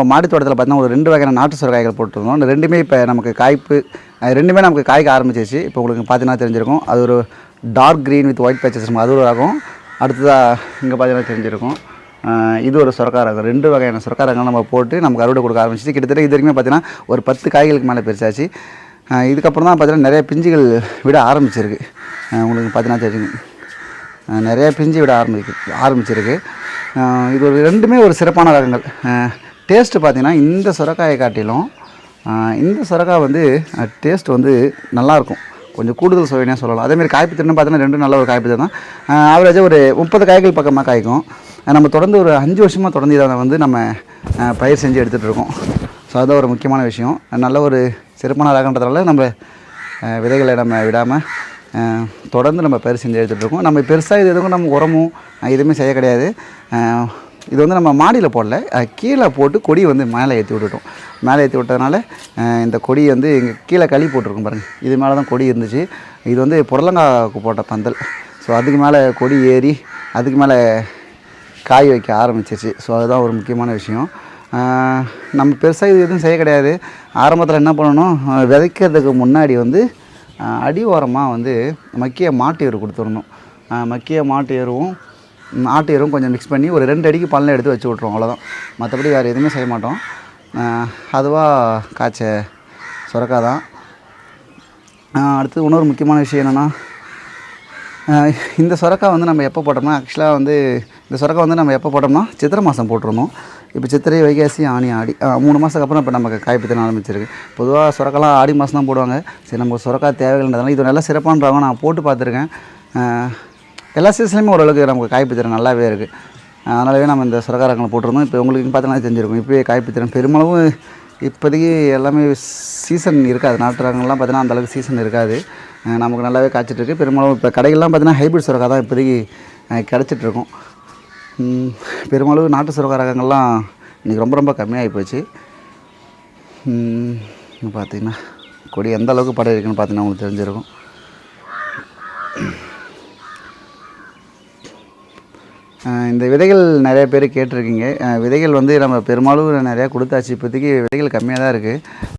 இப்போ மாடி தோட்டத்தில் பார்த்தீங்கன்னா ஒரு ரெண்டு வகையான நாட்டு சுரக்காய்கள் போட்டிருந்தோம். இந்த ரெண்டுமே இப்போ நமக்கு காய்ப்பு ரெண்டுமே நமக்கு காய்க்க ஆரம்பிச்சிச்சு இப்போ உங்களுக்கு பார்த்தீங்கன்னா தெரிஞ்சிருக்கும். அது ஒரு dark green with white patches இருக்கும் அது ஒரு ரகம். அடுத்ததாக இங்கே பார்த்தீங்கன்னா தெரிஞ்சிருக்கும். இது ஒரு சுரக்கா ரகம். ரெண்டு வகையான சுரக்கா நம்ம போட்டு நமக்கு அறுவடை கொடுக்க ஆரம்பிச்சிச்சு. கிட்டத்தட்ட இது வரைக்குமே பார்த்தீங்கன்னா ஒரு பத்து காய்களுக்கு மேலே பெருசாச்சு. இதுக்கப்புறம் தான் பார்த்தீங்கன்னா நிறைய பிஞ்சுகள் விட ஆரம்பிச்சிருக்கு. உங்களுக்கு பார்த்தீங்கன்னா தெரியும். நிறைய பிஞ்சு விட ஆரம்பிக்கு ஆரம்பிச்சிருக்கு. இது ஒரு ரெண்டுமே ஒரு சிறப்பான ரகங்கள். டேஸ்ட்டு பார்த்தீங்கன்னா இந்த சுரக்காயை காட்டிலும் இந்த சுரக்காய் வந்து டேஸ்ட் வந்து நல்லாயிருக்கும். கொஞ்சம் கூடுதல் சுவைனே சொல்லலாம். அதேமாதிரி காய்ப்பு திறன் பார்த்தீங்கன்னா ரெண்டும் நல்ல ஒரு காய்ப்பு தான் ஆவரேஜாக ஒரு முப்பது காய்கள் பக்கமாக காய்க்கும். நம்ம தொடர்ந்து ஒரு அஞ்சு வருஷமாக தொடர்ந்து இதை வந்து நம்ம பயிர் செஞ்சு எடுத்துகிட்டு இருக்கோம். ஸோ அதுதான் ஒரு முக்கியமான விஷயம். நல்ல ஒரு சிறப்பான ரகன்றதுனால நம்ம விதைகளை நம்ம விடாமல் தொடர்ந்து நம்ம பயிர் செஞ்சு எடுத்துகிட்டு இருக்கோம். நம்ம பெருசாக இது எதுவும் நம்ம உரமும் எதுவுமே செய்ய கிடையாது. இது வந்து நம்ம மாடியில் போடல. கீழே போட்டு கொடி வந்து மேலே ஏற்றி விட்டுட்டோம். மேலே ஏற்றி விட்டதுனால இந்த கொடி வந்து இங்கே கீழே களி போட்டிருக்கும் பாருங்கள் இது மேலே தான் கொடி இருந்துச்சு. இது வந்து புடலங்காய்க்கு போட்ட பந்தல். ஸோ அதுக்கு மேலே கொடி ஏறி அதுக்கு மேலே காய் வைக்க ஆரம்பிச்சிருச்சு. ஸோ அதுதான் ஒரு முக்கியமான விஷயம். நம்ம பெருசாக இது எதுவும் செய்ய கிடையாது. ஆரம்பத்தில் என்ன பண்ணணும்? விதைக்கிறதுக்கு முன்னாடி வந்து அடி ஓரமாக வந்து மக்கிய மாட்டு எரு கொடுத்துடணும். மக்கிய மாட்டு எருவும் ஆட்டு எருவும் கொஞ்சம் மிக்ஸ் பண்ணி ஒரு ரெண்டு அடிக்கு பள்ளம் எடுத்து வச்சு விட்ருவோம் அவ்வளோதான் மற்றபடி வேறு எதுவுமே செய்ய மாட்டோம். அதுவாக காய்ச்ச சுரக்காய் தான் அடுத்து இன்னொரு முக்கியமான விஷயம் என்னென்னா இந்த சுரக்காய் வந்து நம்ம எப்போ போட்டோம்னா ஆக்சுவலாக வந்து இந்த சுரக்காய் வந்து நம்ம எப்போ போட்டோம்னா சித்திரை மாதம் போட்டிருந்தோம். இப்போ சித்திரை வைகாசி ஆனி ஆடி மூணு மாதத்துக்கு அப்புறம் இப்போ நமக்கு காய்ப்பு ஆரம்பிச்சிருக்கு. பொதுவாக சுரக்காலாம் ஆடி மாதம் தான் போடுவாங்க. சரி நமக்கு சுரக்காய் தேவைகள்ன்றதுனால இது நல்லா சிறப்பான நான் போட்டு பார்த்துருக்கேன். எல்லா சீசன்லையுமே ஓரளவுக்கு நமக்கு காய்ப்புத்திறன் நல்லாவே இருக்குது அதனாலவே நம்ம இந்த சுரக்காரங்களை போட்டிருந்தோம். இப்போ உங்களுக்கு பார்த்தீங்கன்னா தெரிஞ்சிருக்கும். இப்போயே காய்ப்புத்திறன் பெருமளவு இப்போதைக்கு எல்லாமே சீசன் இருக்காது. நாட்டு ரகங்கள்லாம் பார்த்தீங்கன்னா அந்தளவுக்கு சீசன் இருக்காது. நமக்கு நல்லாவே காய்ச்சிட்ருக்கு பெரும்பாலும் இப்போ கடைகள்லாம் பார்த்தீங்கன்னா ஹைபிரிட் சுரக்கா தான் இப்போதைக்கு கிடச்சிட்ருக்கும் கிடைச்சிட்டு இருக்கும். பெருமளவு நாட்டு சுரக்காய் ரகங்கள்லாம் இன்றைக்கி ரொம்ப ரொம்ப கம்மியாகி போச்சு. பார்த்தீங்கன்னா கொடி எந்த அளவுக்கு படம் இருக்குன்னு பார்த்தீங்கன்னா உங்களுக்கு தெரிஞ்சிருக்கும். இந்த விதைகள் நிறைய பேர் கேட்டிருக்கீங்க. விதைகள் வந்து நம்ம பெரும்பாலும் நிறையா கொடுத்தாச்சு. இப்போதைக்கு விதைகள் கம்மியாக தான் இருக்குது